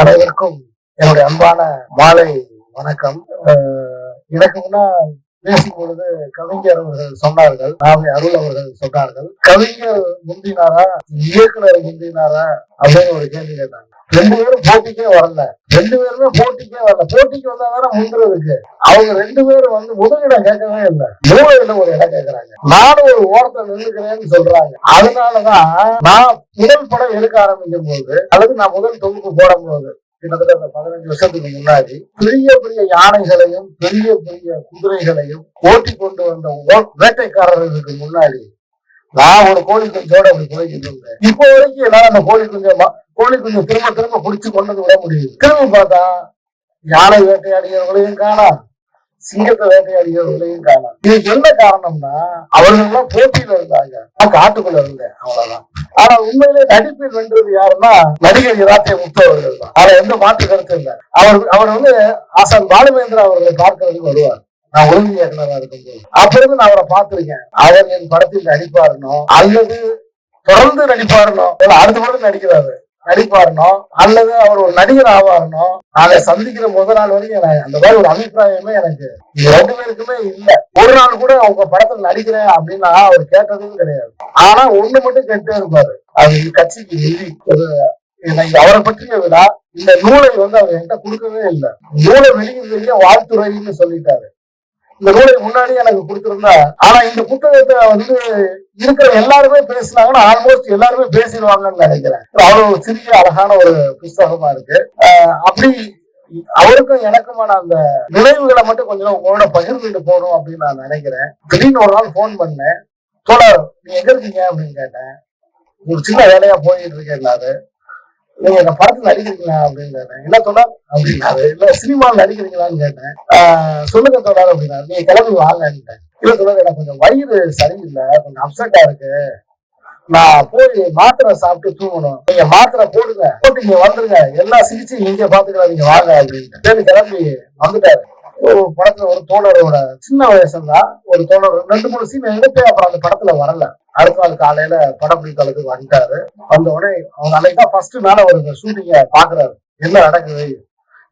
அனைவருக்கும் என்னுடைய அன்பான மாலை வணக்கம். அஹ் எனக்கு பேசும்பொழுது கவிஞர் அவர்கள் சொன்னார்கள் நாவை அருள் அவர்கள் சொன்னார்கள். கவிஞர் முந்தினாரா இயக்குனர் முந்தினாரா அப்படின்னு ஒரு கேள்வி கேட்டாங்க. ரெண்டு பேரும் போட்டிக்கே வரல. ரெண்டு பேருமே போட்டிக்கே வரல. போட்டிக்கு வந்தா தானே முந்துறதுக்கு அவங்க ரெண்டு பேரும் வந்து முதலிடம் கேட்கவே இல்லை. மூலையில ஒரு இடம் கேட்கறாங்க. நானும் ஒரு ஓரத்தை நின்றுக்கிறேன்னு சொல்றாங்க. அதனாலதான் நான் முதல் படம் எடுக்க ஆரம்பிக்கும் போது அல்லது நான் முதல் தொகுப்பு போடும் போது கிட்டத்தட்ட அந்த பதினஞ்சு வருஷத்துக்கு முன்னாடி பெரிய பெரிய யானைகளையும் பெரிய பெரிய குதிரைகளையும் ஓட்டி கொண்டு வந்த ஓ- வேட்டைக்காரர்களுக்கு முன்னாடி நான் ஒரு கோழி குஞ்சோட அப்படி போய்கிட்டு இருந்தேன். இப்போ வரைக்கும் என்னால அந்த கோழி குஞ்ச கோழி குஞ்சு திரும்ப திரும்ப பிடிச்சு கொண்டு வந்து விட முடியுது. திரும்பி பார்த்தா யானை வேட்டையாடியவர்களையும் காணாம் சிங்கத்தை வேட்டையாடியவர்களையும் காணாம் இதுக்கு என்ன காரணம்னா அவர்கள் எல்லாம் போட்டியில இருந்தாங்க. நான் காட்டுக்குள்ள இருந்தேன். அவ்வளவுதான். ஆனா உண்மையிலே நடிப்பில் வென்றது யாருன்னா நடிகர் இராத்திய முத்து அவர்கள் தான். எந்த மாற்று கருத்து இல்லை. அவர் அவர் வந்து ஆசான் பாலுமேந்திரா அவர்களை பார்க்கறதுக்கு வருவார். நான் ஒழுங்கு இயக்குனரா இருக்கும்போது. அப்ப இருந்து நான் அவரை பார்த்திருக்கேன். அவர் என் படத்தில் நடிப்பாருனோ அல்லது தொடர்ந்து நடிப்பாருனோ அடுத்த படத்தில் நடிக்கிறாரு. நடிப்பாருனோ அல்லது அவர் ஒரு நடிகர் ஆவாருனோ அதை சந்திக்கிற முதல் நாள் வரைக்கும் எனக்கு அந்த மாதிரி ஒரு அபிப்பிராயமே எனக்கு ரெண்டு பேருக்குமே இல்ல. ஒரு நாள் கூட அவங்க படத்துல நடிக்கிறேன் அப்படின்னா அவர் கேட்டதும் கிடையாது. ஆனா ஒண்ணு மட்டும் கேட்டே இருப்பாரு. அது கட்சிக்கு நிதி எனக்கு அவரை பற்றிய விழா இந்த நூலை வந்து அவர் என்கிட்ட கொடுக்கவே இல்லை. நூலை வெளியே வெளியே வாழ்த்துறைன்னு சொல்லிட்டாரு. இந்த நூலை முன்னாடி எனக்கு கொடுத்திருந்தா. ஆனா இந்த புத்தகத்தை வந்து இருக்கிற எல்லாருமே பேசினாங்கன்னா ஆல்மோஸ்ட் எல்லாருமே பேசிடுவாங்கன்னு நினைக்கிறேன். அவ்வளவு ஒரு சிறிய அழகான ஒரு புஸ்தகமா இருக்கு. அப்படி அவருக்கும் எனக்குமான அந்த நினைவுகளை மட்டும் கொஞ்சம் உங்களோட பகிர்ந்துட்டு போகணும் அப்படின்னு நான் நினைக்கிறேன். திடீர்னு ஒரு நாள் ஃபோன் பண்ணேன். தோழர் நீ எங்க இருக்கீங்க அப்படின்னு கேட்டேன். ஒரு சின்ன வேலையா போயிட்டு எல்லாரு நீங்க இந்த படத்துல நடிக்கிறீங்களா அப்படின்னு கேட்டேன். என்ன தொடர் அப்படின்னா இல்ல சினிமாவில் நடிக்கிறீங்களான்னு கேட்டேன். ஆஹ் சொல்லுங்க தொடர் அப்படின்னா நீங்க கிளம்பி வாங்கன்ட்டேன் இல்ல தொடர் எனக்கு கொஞ்சம் வயிறு சரியில்லை கொஞ்சம் அப்செட்டா இருக்கு. நான் போய் மாத்திரை சாப்பிட்டு தூங்கணும். நீங்க மாத்திரை போடுங்க. போட்டு இங்க வந்துருங்க. எல்லா சிகிச்சையும் நீங்க பாத்துக்கலாம் நீங்க வாங்க அப்படின்னு கிளம்பி வந்துட்டாரு. ஒரு படத்துல ஒரு தோழரோட சின்ன வயசுல ஒரு தோழர் ரெண்டு மூணு சீன் எடுத்து அப்புறம் அந்த படத்துல வரல. அடுத்த நாள் காலையில படம் பிடிக்கிறதுக்கு வந்துட்டாரு. வந்த உடனே அவங்க அன்னைக்கு தான் ஃபர்ஸ்ட் நாள் ஒரு ஷூட்டிங்க பாக்குறாரு. என்ன நடக்குது?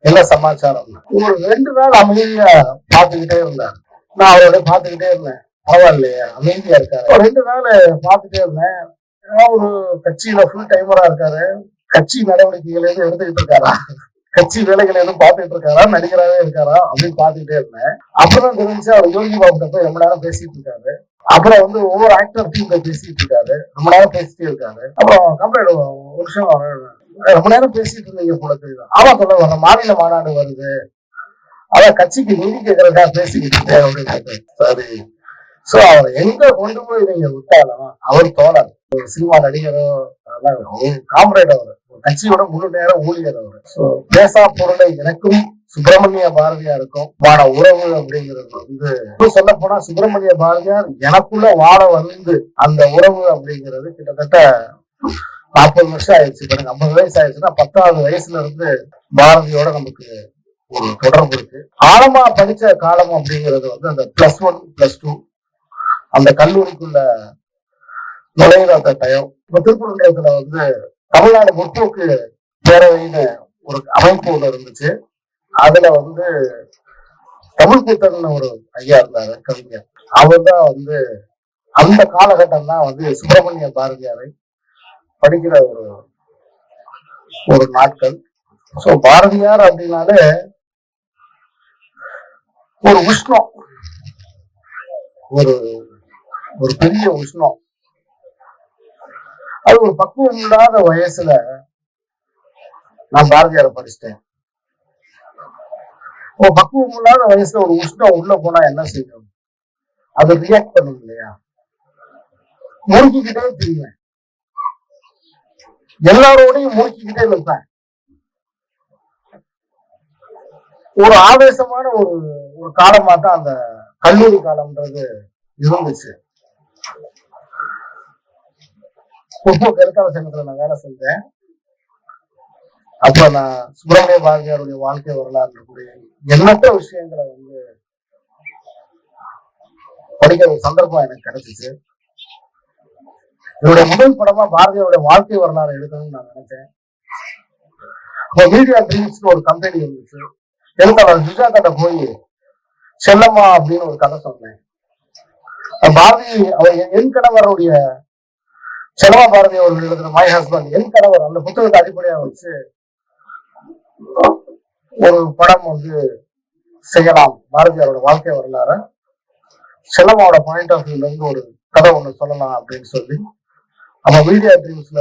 என்ன சமாச்சாரம்? ஒரு ரெண்டு நாள் அமைதியா பாத்துக்கிட்டே இருந்தார். நான் அவரோட பாத்துக்கிட்டே இருந்தேன். பரவாயில்லையே அமைதியா இருக்காரு. ரெண்டு நாள் பாத்துட்டே இருந்தேன். ஏதாவது ஒரு கட்சியில ஃபுல் டைமரா இருக்காரு. கட்சி நடவடிக்கைகள் எதுவும் எடுத்துக்கிட்டு இருக்காரா? கட்சி வேலைகள் எதுவும் பார்த்துட்டு இருக்காரா? நடிகராவே இருக்காரா? அப்படின்னு பாத்துக்கிட்டே இருந்தேன். அப்புறம் தெரிஞ்சு அவர் யோகி பாபு கிட்ட ரொம்ப நேரம் பேசிட்டு இருக்காரு. அப்புறம் வந்து ஒவ்வொரு ஆக்டர் டீம் போய் பேசிட்டு இருக்காரு. ரொம்ப நேரம் பேசிட்டே இருக்காரு. அப்புறம் கம்ப்ளைண்ட் ஒரு விஷயம் ரொம்ப நேரம் பேசிட்டு இருந்தீங்க போல தெரியுது. ஆமா சொல்ல வர மாநில மாநாடு வருது. அதான் கட்சிக்கு நிதி கேட்கறதா பேசிக்கிட்டு இருக்கேன் அப்படின்னு சரி. சோ அவர் எங்க கொண்டு போய் நீங்க விட்டாலும் அவர் தோழர் சினிமா நடிகரோ அதெல்லாம் காம்ரேட் அவர். கட்சியோட முழு நேரம் ஊழியர் அவர். சோ பேசா பொருளை எனக்கும் சுப்பிரமணிய பாரதியாருக்கும் வாட உறவு அப்படிங்கிறது வந்து சொல்ல போனா சுப்பிரமணிய பாரதியார் எனக்குள்ள வாழ வந்து அந்த உறவு அப்படிங்கிறது கிட்டத்தட்ட நாற்பது வருஷம் ஆயிடுச்சு. இப்ப எனக்கு ஐம்பது வயசு ஆயிடுச்சுன்னா பத்தாவது வயசுல இருந்து பாரதியோட நமக்கு ஒரு தொடர்பு இருக்கு. ஆழமா படிச்ச காலம் அப்படிங்கிறது வந்து அந்த பிளஸ் ஒன் பிளஸ் டூ அந்த கல்லூரிக்குள்ள நுழையிற அந்த டயம் இப்ப திருப்பூர்ல வந்து தமிழ்நாடு முற்போக்கு பேரவைன்னு ஒரு அமைப்பு ஒன்று இருந்துச்சு. அதுல வந்து தமிழ் கூட்டம்னு ஒரு ஐயா இருந்தாரு கவிஞர். அவர் தான் வந்து அந்த காலகட்டம் தான் வந்து சுப்பிரமணிய பாரதியாரை படிக்கிற ஒரு ஒரு நாட்கள். ஸோ பாரதியார் அப்படின்னாலே ஒரு உஷ்ணம். ஒரு ஒரு பெரிய உஷ்ணம். அது ஒரு பக்குவம் இல்லாத வயசுல நான் பாரதியாரை படிச்சிட்டேன். ஒரு பக்குவம் இல்லாத வயசுல ஒரு உஷ்ணம் உள்ள போனா என்ன செய்யணும்? அது ரியாக்ட் பண்ணும் இல்லையா? முறுக்கிக்கிட்டே தெரியுவேன் எல்லாரோடையும் முறுக்கிக்கிட்டே இருப்பேன் ஒரு ஆவேசமான ஒரு ஒரு காலமா தான் அந்த கல்லூரி காலம்ன்றது இருந்துச்சு. முற்போக்கு சங்கத்துல நான் வேலை செஞ்சேன். அப்ப நான் சுப்பிரமணிய பாரதியாருடைய வாழ்க்கை வரலாறு இருக்கக்கூடிய எண்ணற்ற விஷயங்களை வந்து படிக்கிற ஒரு சந்தர்ப்பம் எனக்கு கிடைச்சிச்சு. என்னுடைய முதல் படமா பாரதியாருடைய வாழ்க்கை வரலாறு எடுக்கணும்னு நான் நினைச்சேன். அப்போ மீடியா ட்ரீம்ஸ்னு ஒரு கம்பெனி இருந்துச்சு. எழுத்தாளர் சுஜாதாட்ட போய் செல்லம்மா அப்படின்னு ஒரு கதை சொன்னேன். பாரதி அவர் என் என் கணவருடைய செலவா பாரதி அவர்கள் எழுதின மை ஹஸ்பண்ட் என் கணவர் அந்த புத்தகத்தை அடிப்படையாக வச்சு ஒரு படம் வந்து செய்யலாம். பாரதியாரோட வாழ்க்கை வரலாறு. செல்லம்மாவோட பாயிண்ட் ஆஃப் வியூல இருந்து ஒரு கதை ஒண்ணு சொல்லலாம் அப்படின்னு சொல்லி. அப்ப மீடியா ட்ரீம்ஸ்ல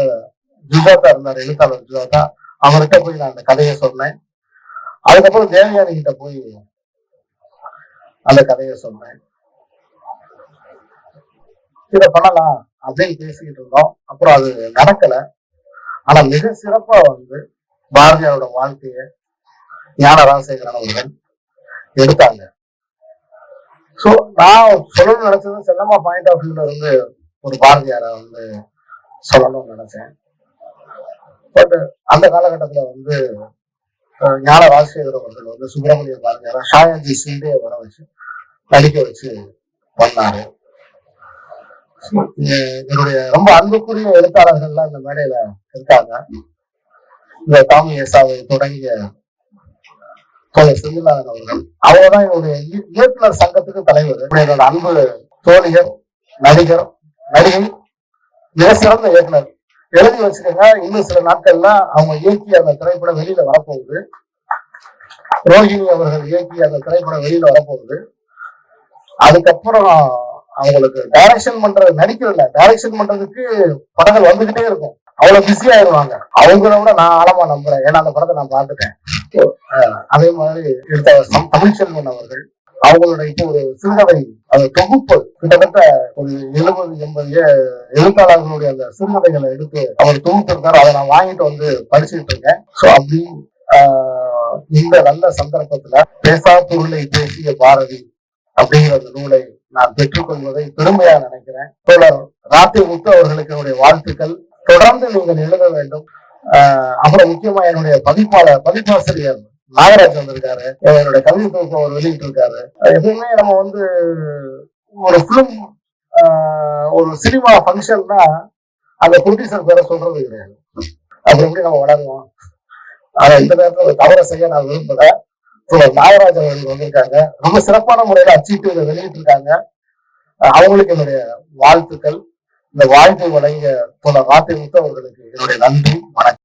ஜுஜாதா இருந்தார் எழுத்தாளர் ஜுஜாதா அவர்கிட்ட போய் நான் அந்த கதையை சொன்னேன். அதுக்கப்புறம் தேவயானி கிட்ட போய் அந்த கதையை சொன்னேன். இதை பண்ணலாம் அப்படின்னு பேசிக்கிட்டு இருந்தோம். அப்புறம் அது நடக்கல. ஆனா மிக சிறப்பா வந்து பாரதியாரோட வாழ்க்கைய ஞான ராஜசேகரன் அவர்கள் எடுத்தாங்க. சோ நான் சொல்லணும்னு நினைச்சது செல்லம்மா பாயிண்ட் ஆஃப் வியூல இருந்து ஒரு பாரதியாரை வந்து சொல்லணும்னு நினைச்சேன். பட் அந்த காலகட்டத்துல வந்து ஞான ராஜசேகர் அவர்கள் வந்து சுப்பிரமணிய பாரதியார ஷாயாஜி சிண்டே வர வச்சு நடிக்க வச்சு வந்தாரு. என்னுடைய ரொம்ப அன்புக்குரிய எழுத்தாளர்கள்லாம் இந்த மேடையில இருக்காங்க. இந்த தாமி ஏசாவை தொடங்கிய தோழர் செந்தில்நாதன் அவர்கள். அவங்கதான் என்னுடைய இயக்குனர் சங்கத்துக்கு தலைவர். என்னோட அன்பு தோழிகள் நடிகர் நடிகை மிக சிறந்த இயக்குனர். எழுதி வச்சுக்கோங்க இன்னும் சில நாட்கள்ல அவங்க இயக்கிய அந்த திரைப்படம் வெளியில வரப்போகுது. ரோஹிணி அவர்கள் இயக்கிய அந்த திரைப்படம் வெளியில வரப்போகுது. அதுக்கப்புறம் அவங்களுக்கு டைரக்ஷன் பண்ற நடிக்கிறதில்ல டைரக்ஷன் பண்றதுக்கு படங்கள் வந்துகிட்டே இருக்கும். அவ்வளவு பிஸி ஆயிடுவாங்க அவங்கள விட நான் ஆழமா நம்புறேன். ஏன்னா அந்த படத்தை நான் பார்த்துட்டேன். அதே மாதிரி எடுத்த தமிழ்ச்செல்வன் அவர்கள் அவங்களோட இப்போ ஒரு சிறுகதை அது தொகுப்பு கிட்டத்தட்ட ஒரு எழுபது எண்பது எழுத்தாளர்களுடைய அந்த சிறுகதைகளை எடுத்து அவர் தொகுப்பு இருக்காரு அதை நான் வாங்கிட்டு வந்து படிச்சுட்டு இருக்கேன். சோ அப்படி இந்த நல்ல சந்தர்ப்பத்துல பேசா பொருளை பேசிய பாரதி அப்படிங்கிற அந்த நூலை நான் பெற்றுக்கொள்வதை பெருமையா நினைக்கிறேன். தோழர் ராத்தி முத்து அவர்களுக்கு என்னுடைய வாழ்த்துக்கள். தொடர்ந்து நீங்கள் எழுத வேண்டும். ஆஹ் அப்புறம் முக்கியமா என்னுடைய பதிப்பாளர் பதிப்பாசிரியர் நாகராஜ் வந்திருக்காரு. என்னுடைய கவிதை தொகுப்பு அவர் வெளியிட்டு இருக்காரு எப்பவுமே நம்ம வந்து ஒரு பிலிம் ஒரு சினிமா ஃபங்க்ஷன்னா அந்த ப்ரொடியூசர் பேரை சொல்றது கிடையாது. அப்படி எப்படி நம்ம வளருவோம். ஆனா இந்த நேரத்துல ஒரு தவறை செய்ய நான் விரும்பலை. தோழர் அவர்கள் வந்திருக்காங்க. ரொம்ப சிறப்பான முறையில அச்சிட்டு இதை வெளியிட்டு இருக்காங்க அவங்களுக்கு என்னுடைய வாழ்த்துக்கள். இந்த வாழ்க்கை வழங்கிய தோழர் ராத்தி முத்து அவர்களுக்கு என்னுடைய நன்றி. வணக்கம்.